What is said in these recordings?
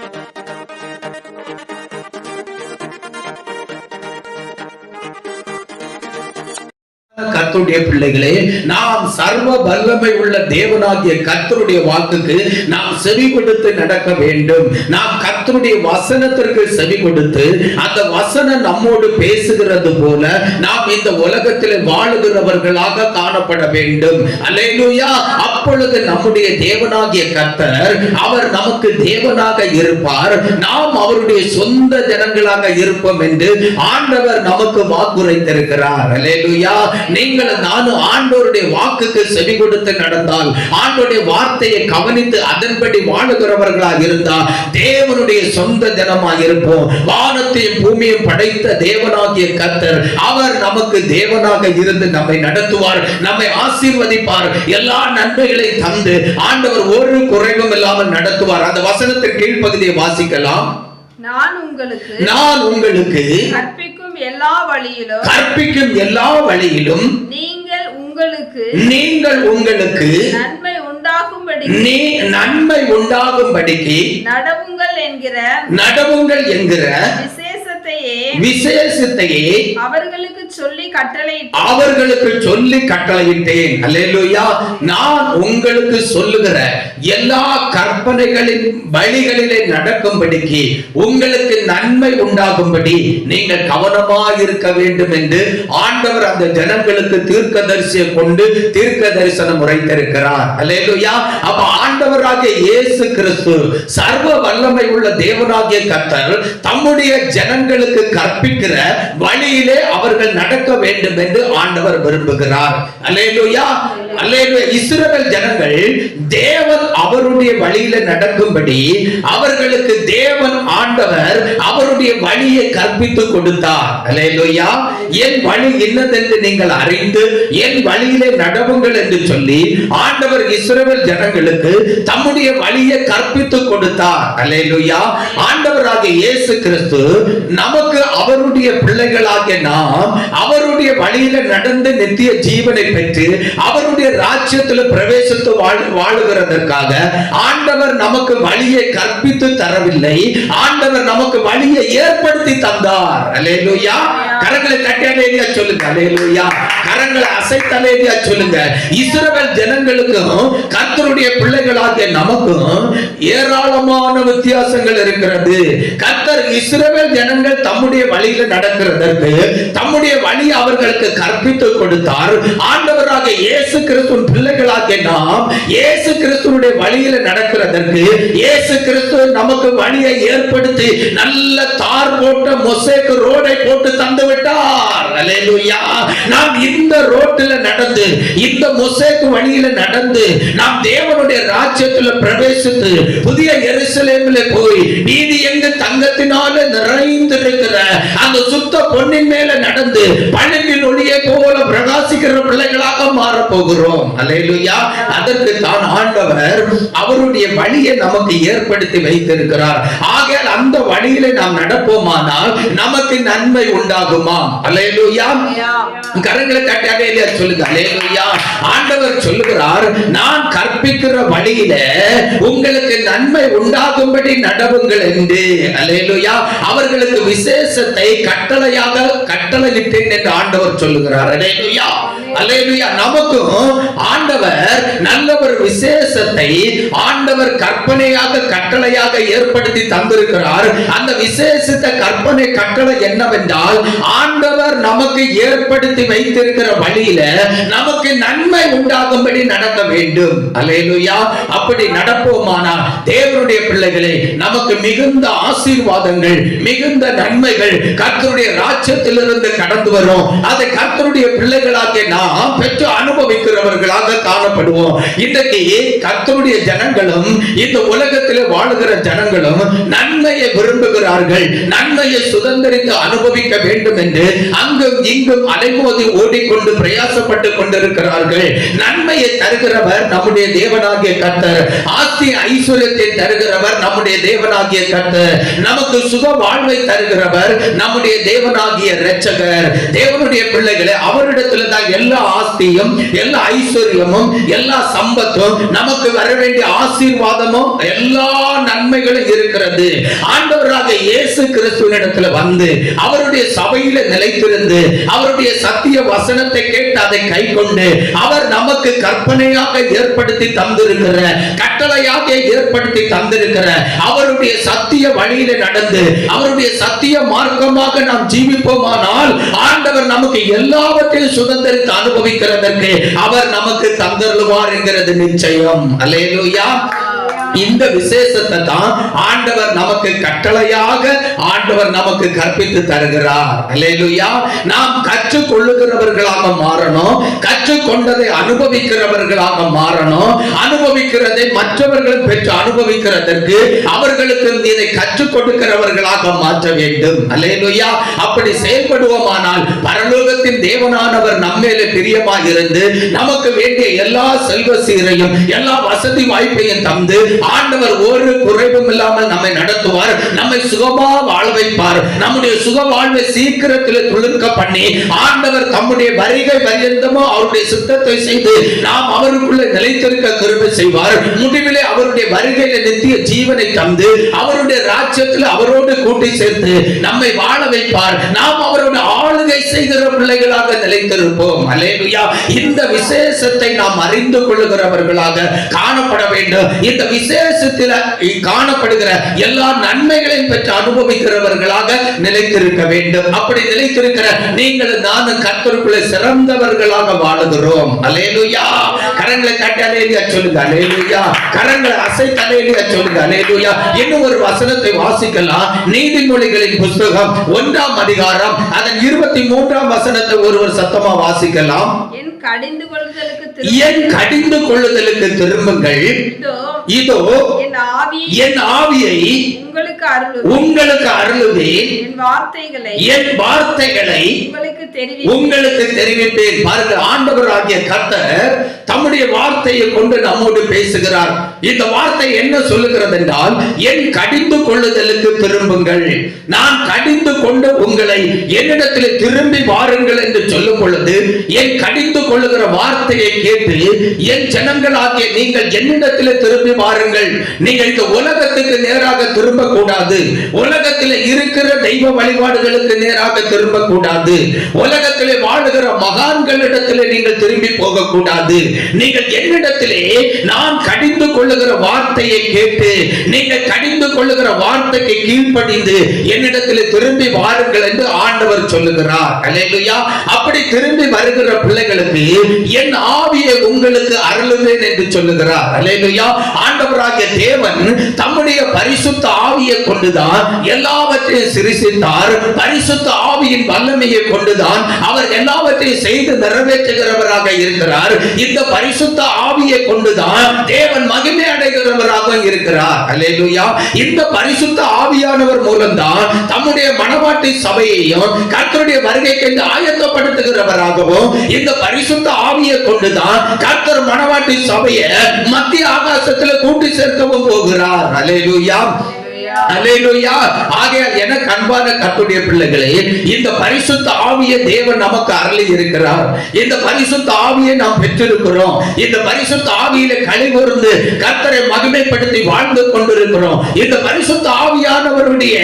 Thank you. கர்த்தருடைய பிள்ளைகளே நாம் சர்வ வல்லமை உள்ள தேவனாகிய கர்த்தருடைய வாக்குக்கு நாம் செவி கொடுத்து நடக்க வேண்டும். நாம் கர்த்தருடைய வசனத்திற்கு செவி கொடுத்து அந்த வசனம் நம்மோடு பேசுகிறது போல நாம் இந்த உலகத்தில் வாழுகிறவர்களாக காணப்பட வேண்டும். அல்லேலூயா! அப்பொழுது நம்முடைய தேவனாகிய கர்த்தர் அவர் நமக்கு தேவனாக இருப்பார். நாம் அவருடைய சொந்த ஜனங்களாக இருப்போம் என்று ஆண்டவர் நமக்கு வாக்குரைத்திருக்கிறார். அல்லேலூயா! நீங்கள் நானும் ஆண்டவருடைய வாக்குக்கு செவி கொடுத்து நடந்தால் ஆண்டவருடைய வார்த்தையை கவனித்து அதன்படி வாழுகிறவர்களாக இருந்தால் தேவனுடைய சொந்த ஜனமாக இருப்போம். வானத்தையும் பூமியையும் படைத்த தேவனாகிய கர்த்தர் அவர் நமக்கு தேவனாக இருந்து நம்மை நடத்துவார் நம்மை ஆசீர்வதிப்பார் எல்லா நன்மைகளை தந்து ஆண்டவர் ஒரு குறைவும் இல்லாமல் நடத்துவார். அந்த வசனத்தின் கீழ்ப்பகுதியை வாசிக்கலாம். நான் உங்களுக்கு நான் உங்களுக்கு கற்பிக்கும் எல்லா வழியிலும் கற்பிக்கும் எல்லா வழியிலும் நீங்கள் உங்களுக்கு நீங்கள் உங்களுக்கு நன்மை உண்டாகும்படி நீ நன்மை உண்டாகும்படிக்கு நடவுங்கள் என்கிற நடவுங்கள் என்கிற விசேஷத்தையே விசேஷத்தையே அவர்களுக்கு சொல்லி கட்டளை அவர்களுக்கு சொல்லி கட்டளையிட்டேன். அல்லேலூயா. நான் உங்களுக்கு சொல்லுகிற எல்லா கற்பனைகளின் வழிகளிலே நடக்கும்படிக்கு உங்களுக்கு நன்மை உண்டாகும்படி நீங்கள் கவனமாக இருக்க வேண்டும் என்று ஆண்டவர் அந்த ஜனங்களுக்கு தீர்க்க தீர்க்கதரிசியை கொண்டு தீர்க்க தரிசனம் உரைத்திருக்கிறார் அல்லேலூயா. அப்ப ஆண்டவராகிய இயேசு கிறிஸ்து சர்வ வல்லமை உள்ள தேவனாகிய கர்த்தர் தம்முடைய ஜனங்களுக்கு கற்பிக்கிற வழியிலே அவர்கள் நடக்க வேண்டும் என்று ஆண்டவர் விரும்புகிறார். அல்லேலூயா. அல்லேலூயா. இஸ்ரவேல் ஜனங்கள் தேவன் அவருடைய வழியில நடக்கும்படி அவர்களுக்கு தேவன் ஆண்டவர் அவருடைய வழியை கற்பித்து கொடுத்தார். அல்லேலூயா. என் வழி என்னதென்று நீங்கள் அறிந்து என் வழியிலே நடவுங்கள் என்று சொல்லி ஆண்டவர் இஸ்ரவேல் ஜனங்களுக்கு தம்முடைய வழியை கற்பித்து கொடுத்தார். அல்லேலூயா. ஆண்டவராக இயேசு கிறிஸ்து நமக்கு அவருடைய பிள்ளைகளாக நாம் அவருடைய வழியில நடந்து நித்திய ஜீவனை பெற்று அவருடைய ராஜ்யத்துல பிரவேசத்து வாழ் வாழுகிறதற்காக ஆண்டவர் நமக்கு வழியை கற்பித்து தரவில்லை. ஆண்டவர் நமக்கு வழியை ஏற்படுத்தி தந்தார். அல்லேலூயா. கரங்களை தட்டி சொல்லுங்க. அல்லேலூயா. கரங்களை அசைத்து சொல்லுங்க. இஸ்ரவேல் ஜனங்களுக்கும் கர்த்தருடைய பிள்ளைகளாகிய நமக்கும் ஏராளமான வித்தியாசங்கள் இருக்கிறது. கர்த்தர் இஸ்ரவேல் ஜனங்கள் தம்முடைய வழியில நடக்கிறதற்கு தம்முடைய வழி அவர்களுக்கு கற்பித்து கொடுத்தார். ஆண்டவராக இயேசு கிறிஸ்துவின் பிள்ளைகளாக நாம் இயேசு கிறிஸ்துவனுடைய வழியில நடக்கிறதற்கு இயேசு கிறிஸ்து நமக்கு வழியை ஏற்படுத்தி நல்ல தார் போட்ட மொசேக்கு ரோடை போட்டு தந்து விட்டார். அல்லேலூயா. நாம் இந்த ரோட்டில் நடந்து இந்த மொசேக்கு வழியில நடந்து நாம் தேவனுடைய ராஜ்யத்தில் பிரவேசித்து புதிய எருசலேமில் போய் நீதி எங்கு தங்கத்தினால நிறைந்திருக்க அந்த சுத்த பொன்னின் மேல நடந்து பழனின் ஒளியை போல பிரகாசிக்கிற பிள்ளைகளாக மாற போகிறோம் அல்லேலூயா. அதற்கு தான் ஆண்டவர் அவருடைய வழியை நமக்கு ஏற்படுத்தி வைத்திருக்கிறார். ஆகையால் அந்த வழியில நாம் நடப்போமானால் நமக்கு நன்மை உண்டாகுமா? அல்லேலூயா. கரங்களை தட்டாக இல்லையா சொல்லுங்க. அல்லேலூயா. ஆண்டவர் சொல்லுகிறார் நான் கற்பிக்கிற வழியில உங்களுக்கு நன்மை உண்டாகும்படி நடவுங்கள் என்று. அல்லேலூயா. அவர்களுக்கு விசேஷத்தை கட்டளையாக கட்டளையிட்டேன் என்று ஆண்டவர் சொல்லுகிறார். அல்லேலூயா. நமக்கும் ஆண்டவர் நல்ல ஒரு விசேஷத்தை ஆண்டவர் கற்பனையாக கட்டளையாக ஏற்படுத்தி தந்திருக்கிறார். அந்த விசேஷத்தை கற்பனை கட்டளை என்னவென்றால் ஆண்டவர் நமக்கு ஏற்படுத்தி வைத்திருக்கிற வழியில நமக்கு நன்மை உண்டாகும்படி நடக்க வேண்டும். அல்லேலூயா. அப்படி நடப்போமானால் தேவனுடைய பிள்ளைகளே நமக்கு மிகுந்த ஆசீர்வாதங்கள் மிகுந்த நன்மைகள் கர்த்தருடைய ராஜ்யத்திலிருந்து கடந்து வரும். அதை கர்த்தருடைய பிள்ளைகளாகிய நாம் பெற்று அனுபவிக்கிறவர்களாக காணப்படுவோம். இன்றைக்கு கத்தருடைய ஜனங்களும் இந்த உலகத்தில் வாழுகிற ஜனங்களும் நன்மையை விரும்புகிறார்கள். நன்மையை சுதந்திரித்து அனுபவிக்க வேண்டும் என்று அங்கும் இங்கும் அலைமோதி ஓடிக்கொண்டு பிரயாசப்பட்டு கொண்டிருக்கிறார்கள். நன்மையை தருகிறவர் நம்முடைய தேவனாகிய கத்தர் ஆஸ்தி ஐஸ்வர்யத்தை தருகிறவர் நம்முடைய தேவனாகிய கத்தர் நமக்கு சுக வாழ்வை தருகிறவர் நம்முடைய தேவனாகிய இரட்சகர். தேவனுடைய பிள்ளைகளை அவரிடத்துல தான் எல்லா எல்லா ஆஸ்தியும் எல்லா ஐஸ்வர்யமும் எல்லா சம்பத்தும் நமக்கு வர வேண்டிய ஆசீர்வாதமும் எல்லா நன்மைகளும் இருக்கிறது. ஆண்டவராக இயேசு கிறிஸ்துவனிடத்துல வந்து அவருடைய சபையில நிலைத்திருந்து அவருடைய சத்திய வசனத்தை கேட்டு அதை கை கொண்டு அவர் நமக்கு கற்பனையாக ஏற்படுத்தி தந்திருக்கிற கட்டளையாக ஏற்படுத்தி தந்திருக்கிற அவருடைய சத்திய வழியில நடந்து அவருடைய சத்திய மார்க்கமாக நாம் ஜீவிப்போமானால் ஆண்டவர் நமக்கு எல்லாவற்றையும் சுதந்திரித்து அனுபவிக்கிறதற்கு அவர் நமக்கு தந்தருவார் என்கிறது நிச்சயம். அல்லேலூயா. இந்த விசேஷத்தை தான் ஆண்டவர் நமக்கு கட்டளையாக ஆண்டவர் நமக்கு கற்பித்து தருகிறார். அல்லேலூயா. நாம் கற்றுக்கொள்ளுகிறவர்களாக மாறணும். கற்றுக்கொண்டதை அனுபவிக்கிறவர்களாக மாறணும். அனுபவிக்கிறதை மற்றவர்களும் பெற்று அனுபவிக்கிறதற்கு அவர்களுக்கு இதை கற்றுக் கொடுக்கிறவர்களாக மாற்ற வேண்டும். அல்லேலூயா. அப்படி செயல்படுவோமானால் பரலோகத்தின் தேவனானவர் நம்மேல பிரியமாக இருந்து நமக்கு வேண்டிய எல்லா செல்வ சீரையும் எல்லா வசதி வாய்ப்பையும் தந்து ஆண்டவர் ஒரு குறைவும் இல்லாமல் நம்மை நடத்துவார் நம்மை சுகமா வாழ வைப்பார். நம்முடைய சுக வாழ்வை சீக்கிரத்தில் துளிர்க்க பண்ணி ஆண்டவர் தம்முடைய வருகை பரியந்தமோ அவருடைய சித்தத்தை செய்து நாம் அவருக்குள்ள நிலைத்திருக்க கிருபை செய்வார். முடிவிலே அவருடைய வருகையில நித்திய ஜீவனை தந்து அவருடைய ராஜ்யத்தில் அவரோடு கூட்டி சேர்த்து நம்மை வாழ வைப்பார். நாம் அவருடைய ஆளுகை செய்கிற பிள்ளைகளாக நிலைத்திருப்போம். அல்லேலூயா இந்த விசேஷத்தை நாம் அறிந்து கொள்ளுகிறவர்களாக காணப்பட வேண்டும். இந்த விசேஷத்தில் காணப்படுகிற எல்லா நன்மைகளையும் பெற்று அனுபவிக்கிறவர்களாக நிலைத்திருக்க வேண்டும். அப்படி நிலைத்திருக்கிற நீங்கள் நானும் கர்த்தருக்குள்ள சிறந்தவர்களாக வாழுகிறோம். அலேலுயா கரங்களை கட்டி அலேலியா சொல்லுங்க. அலேலுயா கரங்களை அசை அலேலியா சொல்லுங்க. அலேலுயா இன்னும் ஒரு வசனத்தை வாசிக்கலாம். நீதிமொழிகளின் புஸ்தகம் ஒன்றாம் அதிகாரம் அதன் இருபத்தி மூன்றாம் வசனத்தை ஒருவர் சத்தமா வாசிக்கலாம். என் கடிந்து கொள்ளுதலுக்கு என் கடிந்து கொள்ளுதலுக்கு திரும்புங்கள்? இதோ என் ஆவி என் ஆவியை உங்களுக்கு அருள் உங்களுக்கு அருளுவேன். என் வார்த்தைகளை என் வார்த்தைகளை உங்களுக்கு தெரிவி உங்களுக்கு தெரிவிப்பேன். பாருங்க ஆண்டவராகிய கர்த்தர் தம்முடைய வார்த்தையை கொண்டு நம்மோடு பேசுகிறார். இந்த வார்த்தை என்ன சொல்லுகிறது என்றால் என் கடிந்து கொள்ளுதலுக்கு திரும்புங்கள். நான் கடிந்து கொண்டு உங்களை என்னிடத்தில் திரும்பி வாருங்கள் என்று சொல்லும் பொழுது என் கடிந்து கொள்ளுகிற வார்த்தையை கேட்டு என் ஜனங்களாகிய நீங்கள் என்னிடத்தில் திரும்பி வாருங்கள். நீங்கள் இந்த உலகத்துக்கு நேராக திரும்ப கூடாது உலகத்தில் இருக்கிற தெய்வ வழிபாடுகளுக்கு நேராக திரும்ப கூடாது உலகத்திலே வாழுகிற மகான்களிடத்தில் நீங்கள் திரும்பி போக கூடாது நீங்கள் என்னிடத்திலே நான் கடிந்து கொள்ளுகிற வார்த்தையை கேட்டு நீங்கள் கடிந்து கொள்ளுகிற வார்த்தைக்கு கீழ்ப்படிந்து என்னிடத்தில் திரும்பி வாருங்கள் என்று ஆண்டவர் சொல்லுகிறார். அல்லேலூயா. அப்படி திரும்பி வருகிற பிள்ளைகளுக்கு என் ஆவியை உங்களுக்கு அருளுவேன் என்று சொல்லுகிறார். அல்லேலூயா. ஆண்டவராகிய தேவன் தம்முடைய பரிசுத்த ஆவியை கொண்டுதான் எல்லாவற்றையும் சிரிசித்தார் பரிசுத்த ஆவியின் வல்லமையை கொண்டுதான் அவர் எல்லாவற்றையும் செய்து நிறைவேற்றுகிறவராக இருக்கிறார். இந்த பரிசுத்த ஆவியை கொண்டுதான் தேவன் மகிமை அடைகிறவராக இருக்கிறார். அலேலுயா இந்த பரிசுத்த ஆவியானவர் மூலம்தான் தம்முடைய மனவாட்டி சபையையும் கர்த்தருடைய வருகைக்கு கண்டு ஆயத்தப்படுத்துகிறவராகவும் இந்த பரிசுத்த ஆவியை கொண்டுதான் கர்த்தர் மனவாட்டி சபையை மத்திய ஆகாசத்துல கூட்டி சேர்க்கவும் போகிறார். Hallelujah hallelujah. ஆகையால் பிள்ளைகளே இந்த பரிசுத்த ஆவியை தேவன் நமக்கு அருளி இருக்கிறார். இந்த பரிசுத்த ஆவியை நாம் பெற்றிருக்கிறோம். இந்த பரிசுத்த ஆவியில கழிவுருந்து கர்த்தரை மகிமைப்படுத்தி வாழ்ந்து கொண்டிருக்கிறோம். இந்த பரிசுத்த ஆவியானவருடைய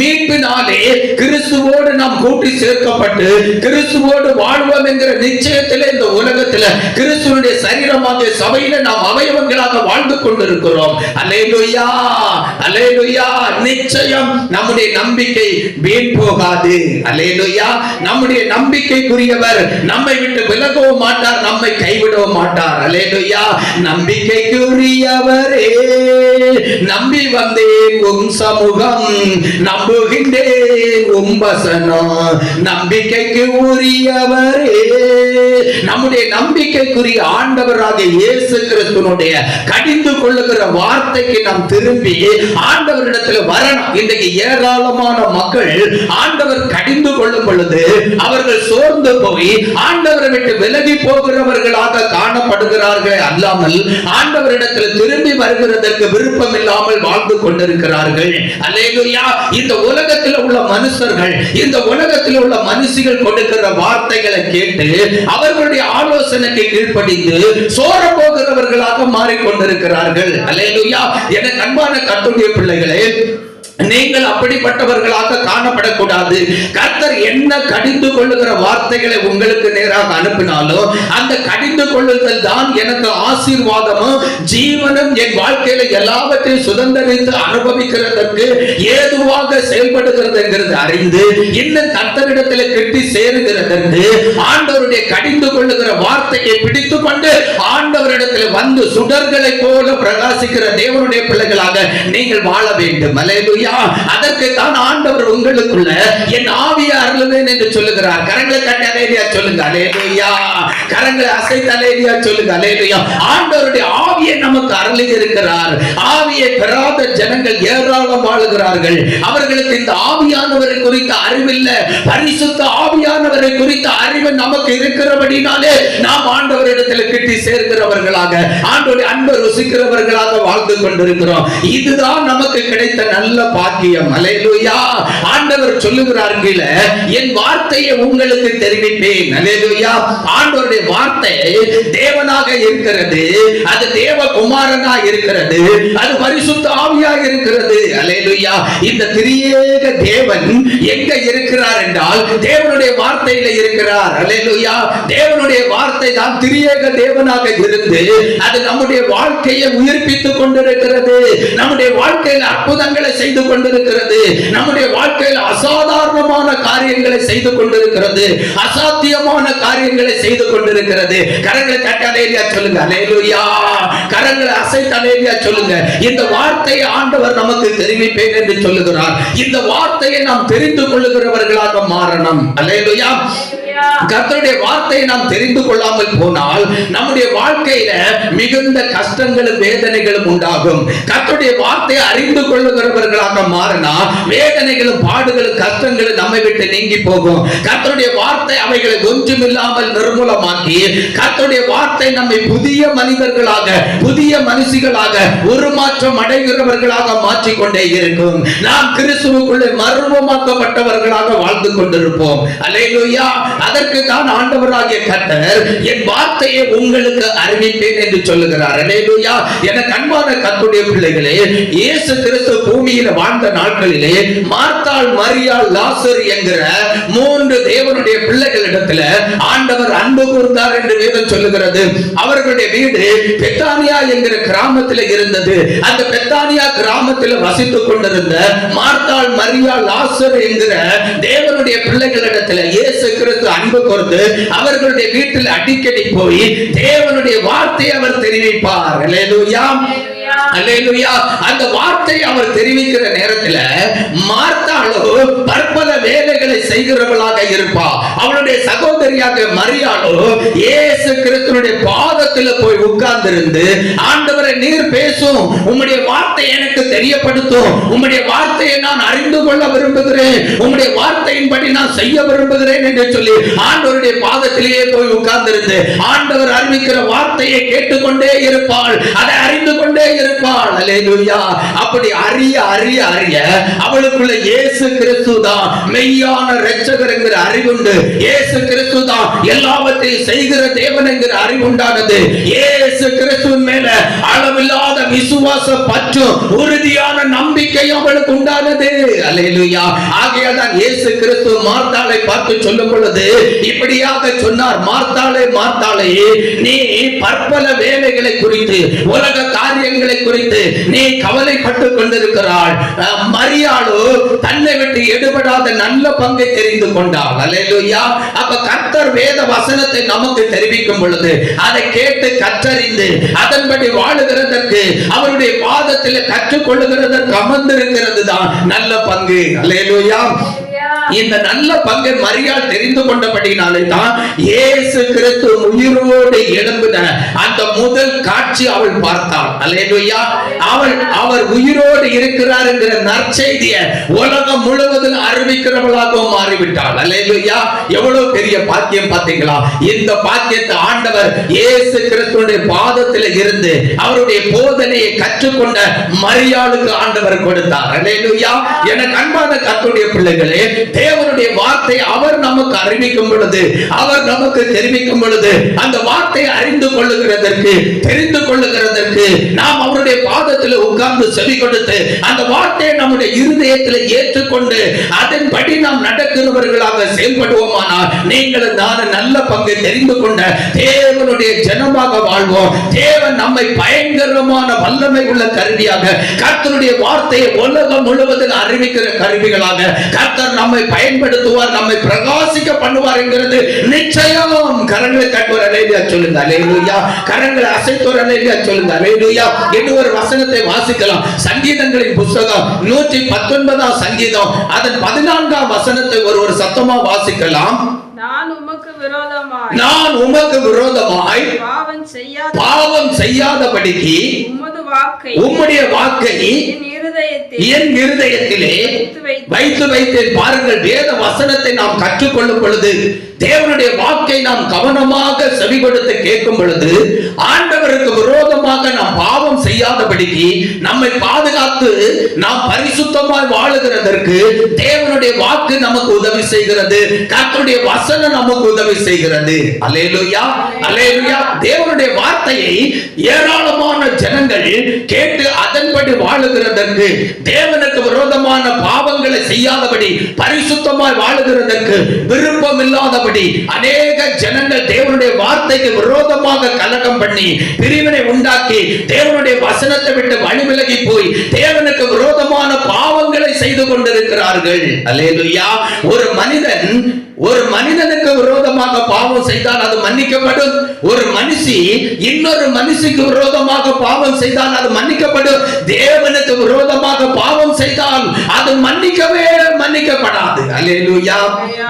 மீட்பினாலே கிறிஸ்துவோடு நாம் கூட்டி சேர்க்கப்பட்டு கிறிஸ்துவோடு வாழ்வோம் என்கிற நிச்சயத்தில் இந்த உலகத்துல கிறிஸ்துவனுடைய சரீரமாக சபையில நாம் அவயவங்களாக வாழ்ந்து கொண்டிருக்கிறோம். அலேலுயா அலேலுயா நிச்சயம் நம்முடைய நம்பிக்கை வீண் போகாது. அல்லேலூயா. நம்முடைய நம்பிக்கைக்குரியவர் நம்மை விட்டு விலகவும் மாட்டார் நம்மை கைவிடவும் மாட்டார். அல்லேலூயா. நம்பிக்கைக்குரியவரே நம்பி வந்தேன் உம் சமூகம் நம்புகின்றேன் உம் வசனம். நம்பிக்கைக்கு உரியவரே நம்முடைய நம்பிக்கைக்குரிய ஆண்டவராக இயேசு கிறிஸ்துவனுடைய கடிந்து கொள்ளுகிற வார்த்தைக்கு நாம் திரும்பி ஆண்டவர் ஆண்டவரிடத்துல வரணும். இன்றைக்கு ஏராளமான மக்கள் ஆண்டவர் கடிந்து கொள்ளும் பொழுது அவர்கள் சோர்ந்து போய் ஆண்டவரை விட்டு விலகி போகிறவர்களாக காணப்படுகிறார்களே அல்லாமல் ஆண்டவரிடத்தில் திரும்பி வருகிறதற்கு விருப்பம் இல்லாமல் வாழ்ந்து கொண்டிருக்கிறார்கள். அல்லேலுயா. இந்த உலகத்தில் உள்ள மனுஷர்கள் இந்த உலகத்தில் உள்ள மனுஷிகள் கொடுக்கிற வார்த்தைகளை கேட்டு அவர்களுடைய ஆலோசனைக்கு கீழ்ப்படிந்து சோர போகிறவர்களாக மாறிக்கொண்டிருக்கிறார்கள். அல்லேலுயா. என அன்பான கத்துடைய பிள்ளைகளே Welt. நீங்கள் அப்படிப்பட்டவர்களாக காணப்படக்கூடாது. கர்த்தர் என்ன கடிந்து கொள்ளுகிற வார்த்தைகளை உங்களுக்கு நேராக அனுப்பினாலும் அந்த கடிந்து கொள்ளுதல் தான் எனக்கு ஆசீர்வாதமும் ஜீவனும் என் வாழ்க்கையில எல்லாவற்றையும் சுதந்திரித்து அனுபவிக்கிறதற்கு ஏதுவாக செயல்படுகிறது அறிந்து இன்னும் கர்த்தரிடத்தில் கிட்டி சேருகிறதற்கு ஆண்டவருடைய கடிந்து கொள்ளுகிற வார்த்தையை பிடித்து கொண்டு ஆண்டவரிடத்தில் வந்து சுடர்களை போல பிரகாசிக்கிற தேவனுடைய பிள்ளைகளாக நீங்கள் வாழ வேண்டும். இல்லையா அதற்கு தான் ஆண்டவர் உங்களுக்குள்ள என் ஆவியை அருளுவேன் என்று சொல்லுகிறார். கரங்களை தட்டி அலேலியா சொல்லுங்க அலேலியா கரங்களை அசைத்து அலேலியா சொல்லுங்க அலேலியா ஆண்டவருடைய ஆவியை நமக்கு அருளி இருக்கிறார் ஆவியை பெறாத ஜனங்கள் ஏராளம் வாழுகிறார்கள். அவர்களுக்கு இந்த ஆவியானவரை குறித்த அறிவில்ல. பரிசுத்த ஆவியானவரை குறித்த அறிவு நமக்கு இருக்கிறபடினாலே நாம் ஆண்டவரிடத்தில் கிட்டி சேர்க்கிறவர்களாக ஆண்டோடைய அன்பை ருசிக்கிறவர்களாக வாழ்ந்து கொண்டிருக்கிறோம். இதுதான் நமக்கு கிடைத்த நல்ல பாக்கியம். அலேலுயா ஆண்டவர் சொல்லுகிறார் என் வார்த்தையை உங்களுக்கு தெரிவிப்பேன். அலேலுயா ஆண்டவருடைய வார்த்தை தேவனாக இருக்கிறது. அது தேவ குமாரனா இருக்கிறது. அது பரிசுத்த ஆவியாக இருக்கிறது. ஐயா இந்த திரியேக தேவன் எங்க இருக்கிறார் என்றால் தேவனுடைய வார்த்தையில இருக்கிறார். அலேலுயா தேவனுடைய வார்த்தை தான் திரியேக தேவனாக இருந்து அது நம்முடைய வாழ்க்கையை உயிர்ப்பித்துக் கொண்டிருக்கிறது. நம்முடைய வாழ்க்கையில் அற்புதங்களை செய்து கொண்டிருக்கிறது. நம்முடைய வாழ்க்கையில் அசாதாரணமான காரியங்களை செய்து கொண்டிருக்கிறது. அசாத்தியமான காரியங்களை செய்து கொண்டிருக்கிறது. கரங்களை தட்டி அலேலியா சொல்லுங்க. அலேலுயா கரங்களை அசைத்த அலேலியா சொல்லுங்க. இந்த வார்த்தையை ஆண்டவர் நமக்கு தெரிவிப்பேன் என்று சொல்லுகிறார். இந்த வார்த்தையை நாம் தெரிந்து கொள்ளுகிறவர்களாக மாறணும். அல்லையா கர்த்தருடைய வார்த்தையை நாம் தெரிந்து கொள்ளாமல் போனால் நம்முடைய வாழ்க்கையில மிகுந்த கஷ்டங்களும் வேதனைகளும் உண்டாகும். கர்த்தருடைய வார்த்தையை அறிந்து கொள்ளுகிறவர்களாக மாறினா வேதனைகளும் பாடுகளும் கஷ்டங்களும் நம்மை விட்டு நீங்கி போகும். கர்த்தருடைய வார்த்தை அவைகளை ஒன்றுமில்லாமல் நிர்மூலமாக்கி கர்த்தருடைய வார்த்தை நம்மை புதிய மனிதர்களாக புதிய மனுஷிகளாக உருமாற்றம் அடைகிறவர்களாக மாற்றிக்கொண்டே இருக்கும். நாம் கிறிஸ்துவுக்குள்ளே மர்மமாக்கப்பட்டவர்களாக வாழ்ந்து கொண்டிருப்போம். அல்லேலூயா அதற்கு தான் ஆண்டவராகிய கர்த்தர் என் வார்த்தையை உங்களுக்கு அறிவிப்பேன் என்று சொல்லுகிறார். அல்லேலூயா. என கண்பான கர்த்தருடைய பிள்ளைகளே இயேசு கிறிஸ்து பூமியில வாழ்ந்த நாட்களிலே மார்த்தாள் மரியாள் லாசர் என்கிற மூன்று தேவனுடைய பிள்ளைகளிடத்துல ஆண்டவர் அன்பு கூர்ந்தார் என்று வேதம் சொல்லுகிறது. அவர்களுடைய வீடு பெத்தானியா என்கிற கிராமத்தில் இருந்தது. அந்த பெத்தானியா கிராமத்தில் வசித்துக் கொண்டிருந்த மார்த்தாள் மரியா லாசர் என்கிற தேவனுடைய பிள்ளைகளிடத்துல இயேசு கிறிஸ்து அன்பு கொடுத்து அவர்களுடைய வீட்டில் அடிக்கடி போய் தேவனுடைய வார்த்தையை அவர் தெரிவிப்பார். அல்லேலூயா அந்த வார்த்தை அவர் தெரிவிக்கிற நேரத்துல மார்த்தாளோ பற்பல வேலைகளை செய்கிறவளாக இருப்பா. அவளுடைய சகோதரியாக மரியாளோ இயேசு கிறிஸ்துனுடைய பாதத்துல போய் உட்கார்ந்திருந்து ஆண்டவரை நீர் பேசும். உம்முடைய வார்த்தை எனக்கு தெரியப்படுத்தும். உம்முடைய வார்த்தையை நான் அறிந்து கொள்ள விரும்புகிறேன். உம்முடைய வார்த்தையின்படி நான் செய்ய விரும்புகிறேன் என்று சொல்லி ஆண்டவருடைய பாதத்திலேயே போய் உட்கார்ந்திருந்து ஆண்டவர் அறிவிக்கிற வார்த்தையை கேட்டுக்கொண்டே இருப்பாள். அதை அறிந்து கொண்டே இரு சேர்ப்பாள் அலேலுயா அப்படி அறிய அறிய அறிய அவளுக்குள்ள இயேசு கிறிஸ்து தான் மெய்யான ரட்சகர் என்கிற அறிவுண்டு. இயேசு கிறிஸ்து தான் எல்லாவற்றையும் செய்கிற தேவன் என்கிற அறிவுண்டானது. இயேசு கிறிஸ்துவின் மேல அளவில்லாத விசுவாச பற்றும் உறுதியான நம்பிக்கையும் அவளுக்கு உண்டானது. அலேலுயா ஆகையால் தான் இயேசு கிறிஸ்து மார்த்தாளை பார்த்து சொல்லும் பொழுது இப்படியாக சொன்னார் மார்த்தாளே மார்த்தாளே நீ பற்பல வேலைகளை குறித்து உலக காரியங்களை குறித்து நீ கவலைப்பட்டு கொண்டிருக்கிறாள் மரியாளோ தன்னை விட்டு எடுபடாத நல்ல பங்கை தெரிந்து கொண்டாள். அல்லேலூயா. அப்ப கர்த்தர் வேத வசனத்தை நமக்கு தெரிவிக்கும் பொழுது அதை கேட்டு கற்றறிந்து அதன்படி வாழுகிறதற்கு அவருடைய பாதத்தில் கற்றுக்கொள்ளுகிறதற்கு அமர்ந்திருக்கிறது தான் நல்ல பங்கு. அல்லேலூயா. இந்த நல்ல பங்கை மரியாள் தெரிந்து கொண்டபடினாலே தான் இயேசு கிறிஸ்து உயிரோடு எழும்பின அந்த முதல் காட்சி அவள் பார்த்தாள். அல்லேலூயா. அவள் அவர் உயிரோடு இருக்கிறார் என்கிற நற்செய்திய உலகம் முழுவதும் அறிவிக்கிறவளாகவும் மாறிவிட்டாள். அல்லேலூயா. எவ்வளவு பெரிய பாக்கியம் பார்த்தீங்களா? இந்த பாக்கியத்தை ஆண்டவர் இயேசு கிறிஸ்துடைய பாதத்தில் இருந்து அவருடைய போதனையை கற்றுக்கொண்ட மரியாளுக்கு ஆண்டவர் கொடுத்தார். அல்லேலூயா. எனக்கு அன்பான கத்துடைய பிள்ளைகளே தேவனுடைய வார்த்தை அவர் நமக்கு அறிவிக்கும் பொழுது அவர் நமக்கு தெரிவிக்கும் பொழுது அந்த வார்த்தையை அறிந்து கொள்ளுகிறதற்கு தெரிந்து கொள்ளுகிறதற்கு நாம் அவருடைய பாதத்தில் உட்கார்ந்து செவி கொடுத்து அந்த வார்த்தையை நம்முடைய இருதயத்தில் ஏற்றுக்கொண்டு அதன்படி நாம் நடக்கிறவர்களாக செயல்படுவோமானால் நீங்கள் நான் நல்ல பங்கு தெரிந்து கொண்ட தேவனுடைய ஜனமாக வாழ்வோம். தேவன் நம்மை பயங்கரமான வல்லமை உள்ள கருவியாக கர்த்தருடைய வார்த்தையை உலகம் முழுவதும் அறிவிக்கிற கருவிகளாக கர்த்தர் நம்மை பயன்படுத்துவார் நம்மை பிரகாசிக்க பண்ணுவார் என்கிறது நிச்சயம். கரங்களை தட்டுவார். அலேலியா சொல்லுங்க. அலேலுயா. கரங்களை அசைத்தோர். அலேலியா சொல்லுங்க. அலேலுயா. என்று ஒரு வசனத்தை வாசிக்கலாம். சங்கீதங்களின் புஸ்தகம் நூற்றி பத்தொன்பதாம் சங்கீதம். அதன் பதினான்காம் வசனத்தை ஒரு ஒரு சத்தமா வாசிக்கலாம். நான் உமக்கு விரோதமாய் நான் உமக்கு விரோதமாய் பாவம் செய்யாத பாவம் செய்யாதபடிக்கு உம்முடைய வாக்கை என் இருதயத்தில் வைத்து வைத்தேன் பாருங்கள் வேத வசனத்தை நாம் கற்றுக்கொள்ளும் பொழுது தேவனுடைய வாக்கை நாம் கவனமாக செவிப்படுத்த கேட்கும் பொழுது ஆண்டவருக்கு விரோதமாக நாம் பாவம் செய்யாதபடிக்கு நம்மை பாதுகாத்து நாம் பரிசுத்தமாய் வாழுகிறதற்கு தேவனுடைய வாக்கு நமக்கு உதவி செய்கிறது. கர்த்தருடைய வசனம் நமக்கு உதவி செய்கிறது. அலேலுயா அலேலுயா தேவனுடைய வார்த்தையை ஏராளமான ஜனங்கள் கேட்டு அதன்படி வாழுகிறதற்கு தேவனுக்கு விரோதமான பாவங்களை செய்யாதபடி பரிசுத்தமாய் வாழுகிறதற்கு விருப்பம் இல்லாதபடி அநேக ஜனங்கள் தேவனுடைய வார்த்தைக்கு விரோதமாக கலகம் பண்ணி பிரிவினை உண்டாக்கி தேவனுடைய வசனத்தை விட்டு வழிவிலகி போய் தேவனுக்கு விரோதமான பாவங்களை செய்து கொண்டிருக்கிறார்கள். அல்லேலூயா. ஒரு மனிதன் ஒரு மனிதனுக்கு விரோதமாக பாவம் செய்தால் அது மன்னிக்கப்படும். ஒரு மனுஷி இன்னொரு மனுஷிக்கு விரோதமாக பாவம் செய்தால் அது மன்னிக்கப்படும். தேவனுக்கு விரோதமாக பாவம் செய்தால் அது மன்னிக்கவே மன்னிக்கப்படாது. அல்லேலூயா.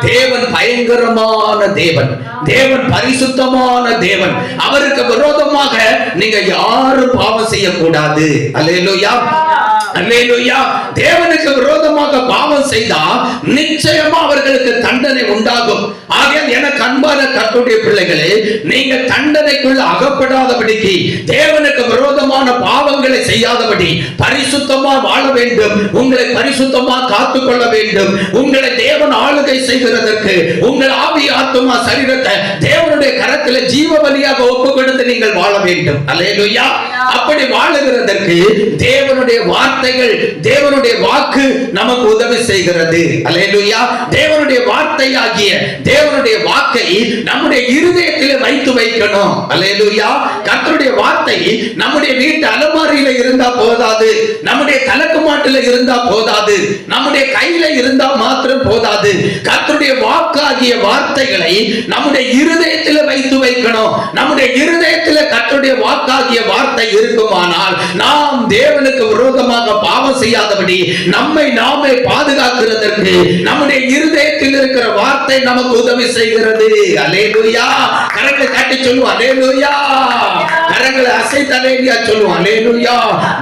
தேவன் பயங்கரமான தேவன். தேவன் பரிசுத்தமான தேவன். அவருக்கு விரோதமாக நீங்க யாரும் பாவம் செய்யக்கூடாது. அல்லேலூயா. அல்லேலூயா. தேவனுக்கு விரோதமாக பாவம் செய்தா நிச்சயமா அவர்களுக்கு தண்டனை உண்டாகும். ஆகையால் எனக்கு அன்பான கர்த்தருடைய பிள்ளைகளே நீங்க தண்டனைக்குள்ள அகப்படாதபடிக்கு தேவனுக்கு விரோதமான பாவம் பாவங்களை செய்யாதபடி பரிசுத்தமா வாழ வேண்டும். உங்களை பரிசுத்தமா காத்துக்கொள்ள வேண்டும். உங்களை தேவன் ஆளுகை செய்கிறதற்கு உங்கள் ஆவி ஆத்மா சரீரத்தை தேவனுடைய கரத்தில் ஜீவ பலியாக ஒப்பு கொடுத்து நீங்கள் வாழ வேண்டும். அல்லேலூயா. அப்படி வாழுகிறதற்கு தேவனுடைய வார்த்தைகள் தேவனுடைய வாக்கு நமக்கு உதவி செய்கிறது. அல்லேலூயா. தேவனுடைய வார்த்தையாகிய தேவனுடைய வாக்கை நம்முடைய இருதயத்தில் வைத்து வைக்கணும். அல்லேலூயா. கத்தருடைய வார்த்தை நம்முடைய வீட்டு அலமாரியில இருந்தா போதாது. நம்முடைய தலைக்குமாட்டில இருந்தா போதாது. நம்முடைய கையில இருந்தா மாத்திரம் போதாது. கர்த்தருடைய வாக்காகிய வார்த்தைகளை நம்முடைய இருதயத்துல வைத்து வைக்கணும். நம்முடைய இருதயத்துல கர்த்தருடைய வாக்காகிய வார்த்தை இருக்குமானால் நாம் தேவனுக்கு விரோதமாக பாவம் செய்யாதபடி நம்மை நாமே பாதுகாக்கிறதற்கு நம்முடைய இருதயத்தில் இருக்கிற வார்த்தை நமக்கு உதவி செய்கிறது. அலேலுயா கரங்களை காட்டி சொல்லுவோம். அலேலுயா கரங்களை அசைத்து அலேலியா அலேலுயா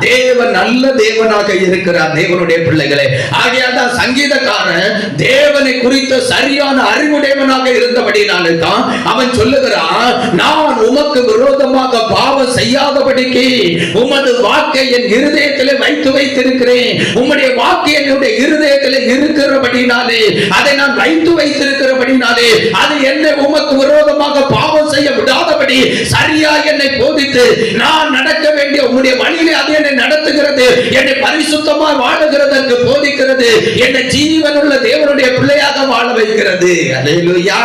தேவன் நல்ல தேவனாக இருக்கிறார் தேவனுடைய பிள்ளைகளே. ஆகையால் தான் சங்கீதக்காரன் தேவனை குறித்த சரியான அறிவுடையவனாக இருந்தபடினாலே தான் அவன் சொல்லுகிறான் நான் உமக்கு விரோதமாக பாவம் செய்யாதபடிக்கு உமது வாக்கை என் இருதயத்திலே வைத்து வைத்திருக்கிறேன். உம்முடைய வாக்கு என்னுடைய இருதயத்திலே இருக்கிறபடினாலே அதை நான் வைத்து வைத்திருக்கிறபடினாலே அது என்னை உமக்கு விரோதமாக பாவம் செய்ய விடாதபடி சரியா என்னை போதித்து நான் நடக்க வேண்டிய உம்முடைய வழியிலே அது என்னை நடத்துகிறது. என்னை பரிசுத்தமாய் வாழுகிறதற்கு போதிக்கிறது. என்னை ஜீவனுள்ள தேவனுடைய பிள்ளையாக வாழ வைக்கிறது. அல்லேலூயா